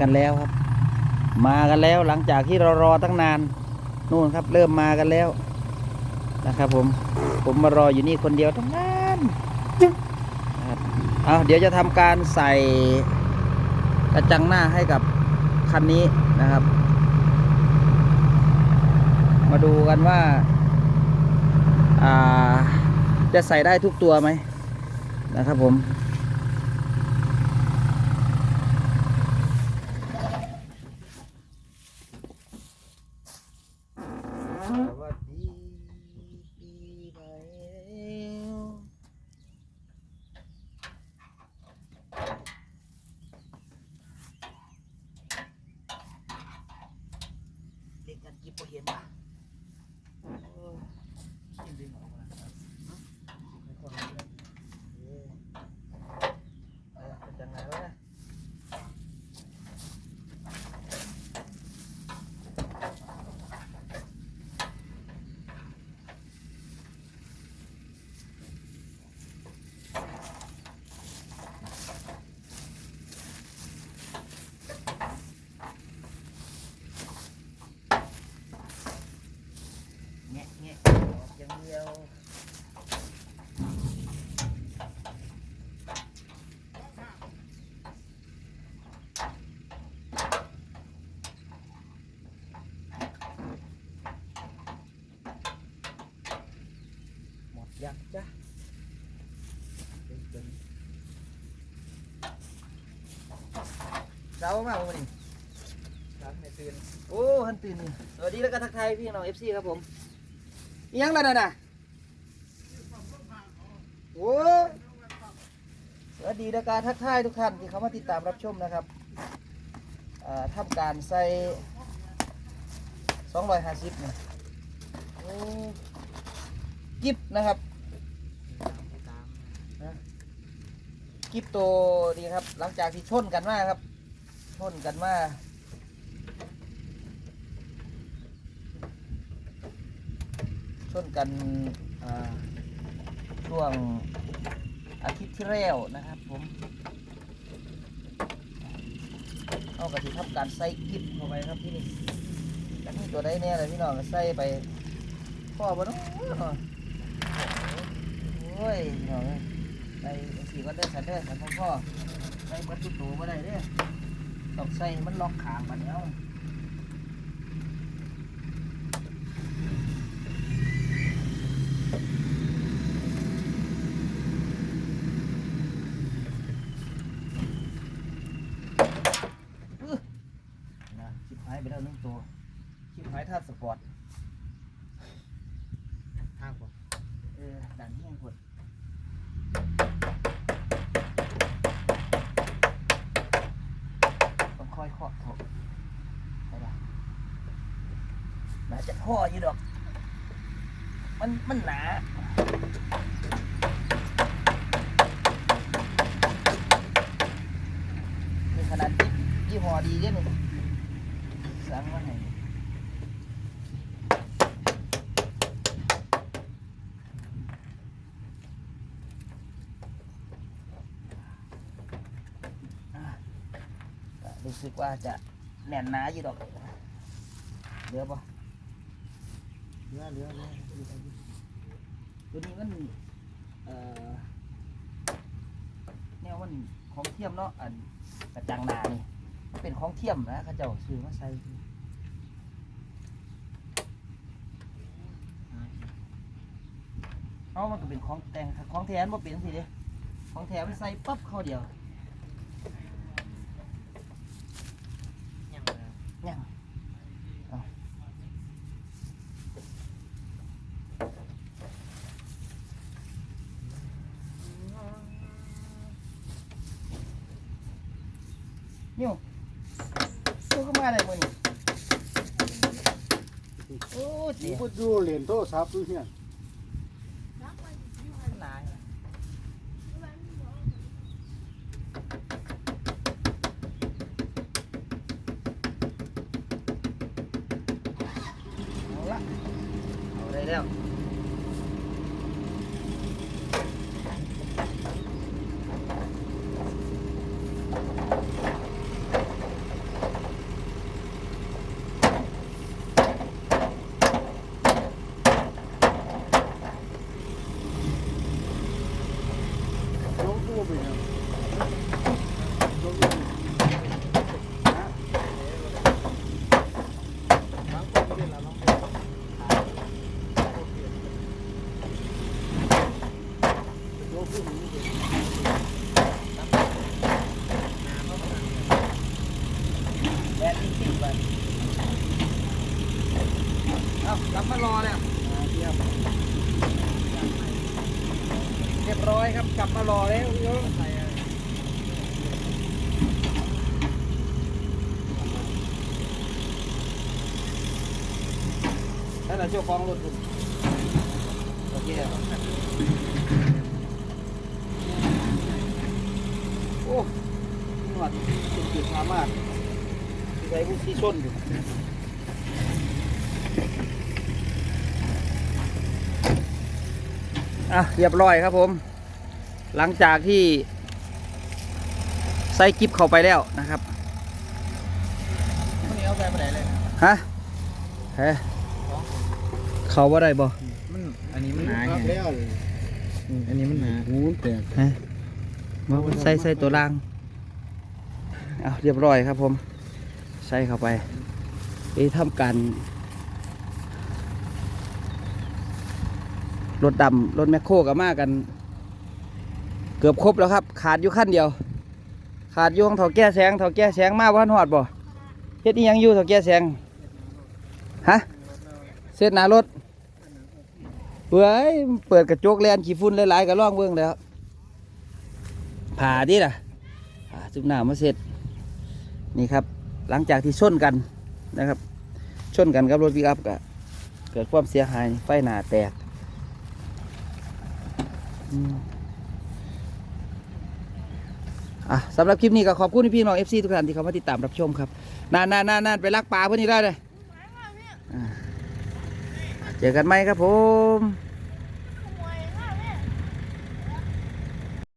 กันแล้วครับ มากันแล้วหลังจากที่เรารอตั้งนานนู่นครับ เริ่มมากันแล้วนะครับ ผมผมมารออยู่นี่คนเดียวตั้งนานนะครับเอาเดี๋ยวจะทำการใส่กระจังหน้าให้กับคันนี้นะครับ มาดูกันว่าอ่าจะใส่ได้ทุกตัวไหมนะครับผม สวัสดีปีใหม่แล้ว เด็กกันจิบบ่เห็นป่ะโอ้ยกินดึงออกมาแล้วไม่ต้องเอาเลยเอ้ยเอ้ยเป็นจังไงวะเนี่ย แงะแงะออกอย่างเดียวหมดยังจ้ะเดี๋ยวเป็นเช้ามากวันนี้ครับในตื่นโอ้ฮันตื่นนี่สวัสดีแล้วก็ทักทายพี่น้องเอฟซีครับผม อิหยังล่ะนั่นน่ะโอ้สวัสดีแล้วก็ทักทายทุกท่านที่เข้ามาติดตามรับชมนะครับอ่าทำการใส่250นี่ยโอ้กิฟนะครับตามกิฟตัวดีครับ หลังจากที่ชนกันมาครับ ชนกันมา ชนกันช่วงอาทิตย์ที่แล้วนะครับผมเอากระถิ่ทำการใส่กิฟเข้าไปครับที่นี่ที่ตัวได้แน่เลยพี่น้องก็ใส่ไปพ่อบ่น้องโอ้ยพี่น้องเอ้ยใส่สีก็ได้สันเด้อสันพ่อพ่อใส่บัตรทุตัวมาได้เด้อต้องใส่มันล็อกขางมันแล้ว นะชิบหาย ไปแล้วหนึ่งตัวชิบหายท่าสปอร์ตทางผมเออดันแห้งกดต้องค่อยเคาะเถอะไปละน่าจะพ่ออยู่ดอก มันมันหนามีขนาดที่ยี่ห้อดีด้วยนี่สั่งมาให้ อะก็ รู้สึกว่าจะแน่นหนาอยู่ดอกเหลือปะเรือเรือเรือตัวนี้มันเอ่อแนวมันของเทียมเนาะอันกระจังหนานี่มันเป็นของเทียมนะข้าเจ้าซื้อมาใส่เอามันก็เป็นของแต่งของแท้มันบ่เป็นสิเด้ของแท้มันใส่ปั๊บเข้าเดียว ยังเล ยยังเอานิ่วสู้เข้ามาได้มือนี่โอ้นี่เจี๋ยพูดดูเหรียญโทรศัพท์ดูเนี่ย แล้ว ไปเนี่ยยกฮะล้างคนไม่ได้ละล้างคนยกขึ้นนี่เลย แดดจริงๆไปเอา กลับมารอเนี่ยอ่าเยี่ยมเรียบร้อยครับกลับมารอแล้วเยอะนั่นแหละเจ้าของรถคุณโอเคโอ้หนวดเป็นจุดสามารถที่ใช้พวกที่ชนอยู่ อะเรียบร้อยครับผม หลังจากที่ใส่กิฟเข้าไปแล้วนะครับมันเอาไปไปไหนเลยฮะเฮ้เขาว่าได้บ่มันอันนี้มันหนาไงแล้วอันนี้มันหนาหูแตกฮะบ่ใส่ใส่ตัวล่างเอาเรียบร้อยครับผม ใส่เข้าไปไปทำการ รถดำรถแมคโครกับมากัน เกือบครบแล้วครับ ขาดอยู่ขั้นเดียว ขาดอยู่ของเถาแก้แสงเถาแก้แสงมาวันหอดบ่เฮ็ดอียังอยู่เถาแก้แสงฮะเสร็จหนารถเฮ้ยเปิดกระจกแลนขี้ฝุ่นหลายๆก็ล่องเบิ่งแล้วผ่าดิล่ะผ่าจุบหน้ามาเสร็จนี่ครับ หลังจากที่ชนกันนะครับชนกันกับรถปิกอัพก็เกิดความเสียหายไฟหน้าแตก อะสำหรับคลิปนี้ก็ขอบคุณพี่น้องเอฟซีทุกท่านที่เข้ามาติดตามรับชมครับนานๆนานๆไปลักปลาเพื่อนนี้ได้เลยเจอกันไหมครับผม